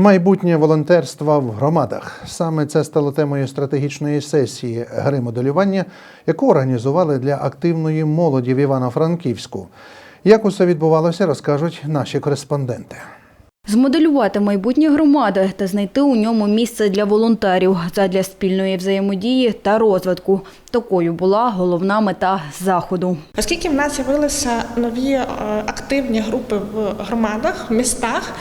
Майбутнє волонтерства в громадах саме це стало темою стратегічної сесії гри моделювання, яку організували для активної молоді в Івано-Франківську. Як усе відбувалося, розкажуть наші кореспонденти. Змоделювати майбутнє громади та знайти у ньому місце для волонтерів задля спільної взаємодії та розвитку. Такою була головна мета заходу. Оскільки в нас з'явилися нові е, активні групи в громадах, в містах,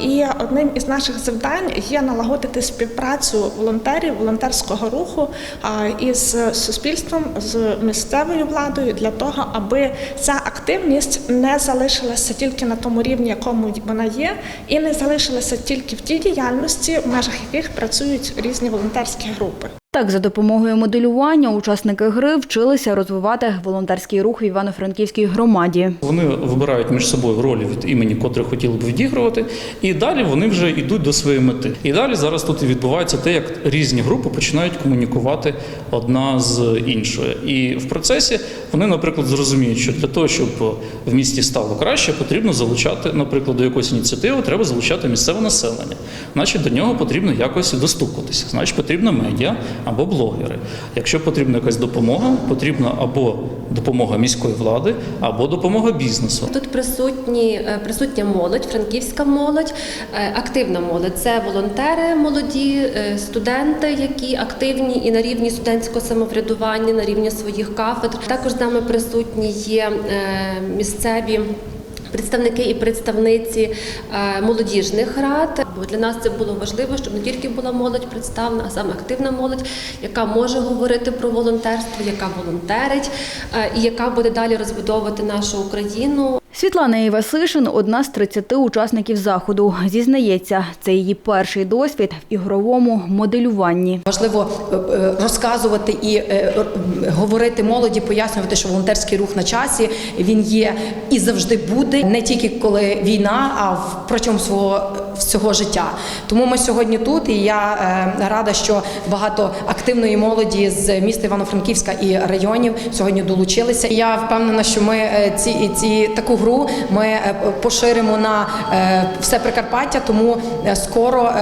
і одним із наших завдань є налагодити співпрацю волонтерів, волонтерського руху із суспільством, з місцевою владою для того, аби ця активність не залишилася тільки на тому рівні, якому вона є, і не залишилися тільки в тій діяльності, в межах яких працюють різні волонтерські групи. Так, за допомогою моделювання учасники гри вчилися розвивати волонтерський рух в Івано-Франківській громаді. Вони вибирають між собою ролі від імені, котрих хотіли б відігрувати, і далі вони вже йдуть до своєї мети. І далі зараз тут відбувається те, як різні групи починають комунікувати одна з іншою. І в процесі вони, наприклад, зрозуміють, що для того, щоб в місті стало краще, потрібно залучати, наприклад, до якоїсь ініціативи треба залучати місцеве населення. Значить, до нього потрібно якось достукатися. Значить, потрібно медіа або блогери. Якщо потрібна якась допомога, потрібна або допомога міської влади, або допомога бізнесу. Тут присутні е, присутня молодь, франківська молодь, е, активна молодь. Це волонтери молоді, е, студенти, які активні і на рівні студентського самоврядування, на рівні своїх кафедр. Також з нами присутні є місцеві. Представники і представниці е, молодіжних рад, бо для нас це було важливо, щоб не тільки була молодь представлена, а саме активна молодь, яка може говорити про волонтерство, яка волонтерить е, і яка буде далі розбудовувати нашу Україну. Світлана Івасишин – одна з 30 учасників заходу. Зізнається, це її перший досвід в ігровому моделюванні. Важливо е, е, розказувати і е, говорити молоді, пояснювати, що волонтерський рух на часі він є і завжди буде не тільки коли війна, а протягом свого всього життя. Тому ми сьогодні тут, і я е, рада, що багато активної молоді з міста Івано-Франківська і районів сьогодні долучилися. Я впевнена, що ми е, ці, ці таку гру ми е, поширимо на все Прикарпаття, тому скоро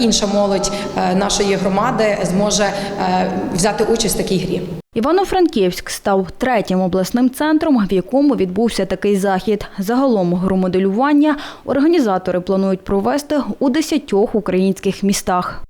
інша молодь нашої громади зможе взяти участь в такій грі. Івано-Франківськ став третім обласним центром, в якому відбувся такий захід. Загалом громоделювання організатори планують провести у десятьох українських містах.